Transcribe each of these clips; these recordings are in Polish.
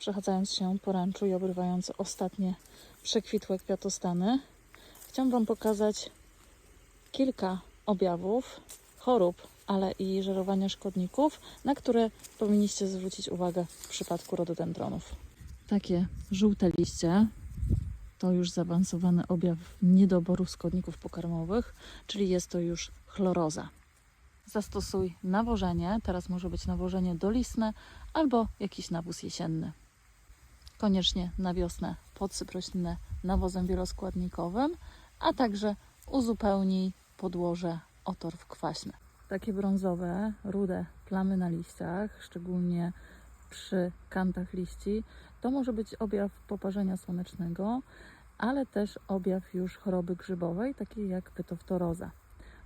przechadzając się po ranczu i obrywając ostatnie przekwitłe kwiatostany, chciałam Wam pokazać kilka objawów chorób, ale i żerowania szkodników, na które powinniście zwrócić uwagę w przypadku rododendronów. Takie żółte liście to już zaawansowany objaw niedoboru składników pokarmowych, czyli jest to już chloroza. Zastosuj nawożenie, teraz może być nawożenie dolistne albo jakiś nawóz jesienny. Koniecznie na wiosnę podsyp roślinę nawozem wieloskładnikowym, a także uzupełnij podłoże o torf kwaśny. Takie brązowe, rude plamy na liściach, szczególnie przy kantach liści, to może być objaw poparzenia słonecznego, ale też objaw już choroby grzybowej, takiej jak pytoftoroza.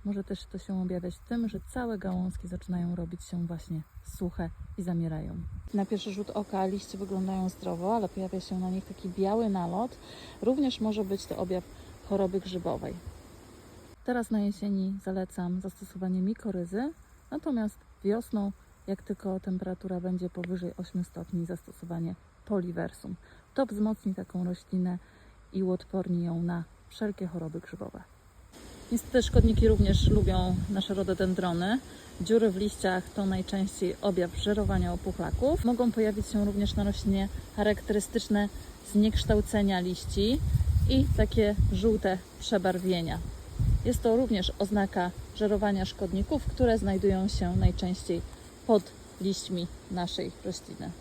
Może też to się objawiać tym, że całe gałązki zaczynają robić się właśnie suche i zamierają. Na pierwszy rzut oka liście wyglądają zdrowo, ale pojawia się na nich taki biały nalot. Również może być to objaw choroby grzybowej. Teraz na jesieni zalecam zastosowanie mikoryzy, natomiast wiosną, jak tylko temperatura będzie powyżej 8 stopni, zastosowanie poliversum. To wzmocni taką roślinę i uodporni ją na wszelkie choroby grzybowe. Niestety szkodniki również lubią nasze rododendrony. Dziury w liściach to najczęściej objaw żerowania opuchlaków. Mogą pojawić się również na roślinie charakterystyczne zniekształcenia liści i takie żółte przebarwienia. Jest to również oznaka żerowania szkodników, które znajdują się najczęściej pod liśćmi naszej rośliny.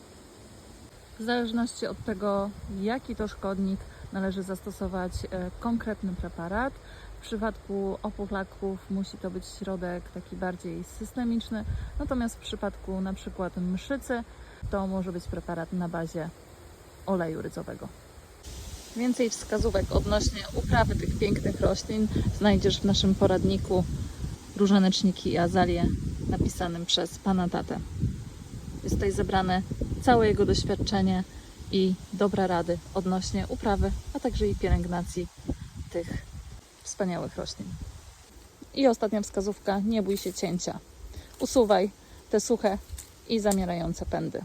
W zależności od tego, jaki to szkodnik, należy zastosować e, konkretny preparat. Przypadku opuchlaków musi to być środek taki bardziej systemiczny, natomiast w przypadku na przykład mszycy to może być preparat na bazie oleju rydzowego. Więcej wskazówek odnośnie uprawy tych pięknych roślin znajdziesz w naszym poradniku Różaneczniki i azalie napisanym przez pana tatę. Jest tutaj zebrane całe jego doświadczenie i dobre rady odnośnie uprawy, a także i pielęgnacji tych wspaniałych roślin. I ostatnia wskazówka, nie bój się cięcia. Usuwaj te suche i zamierające pędy.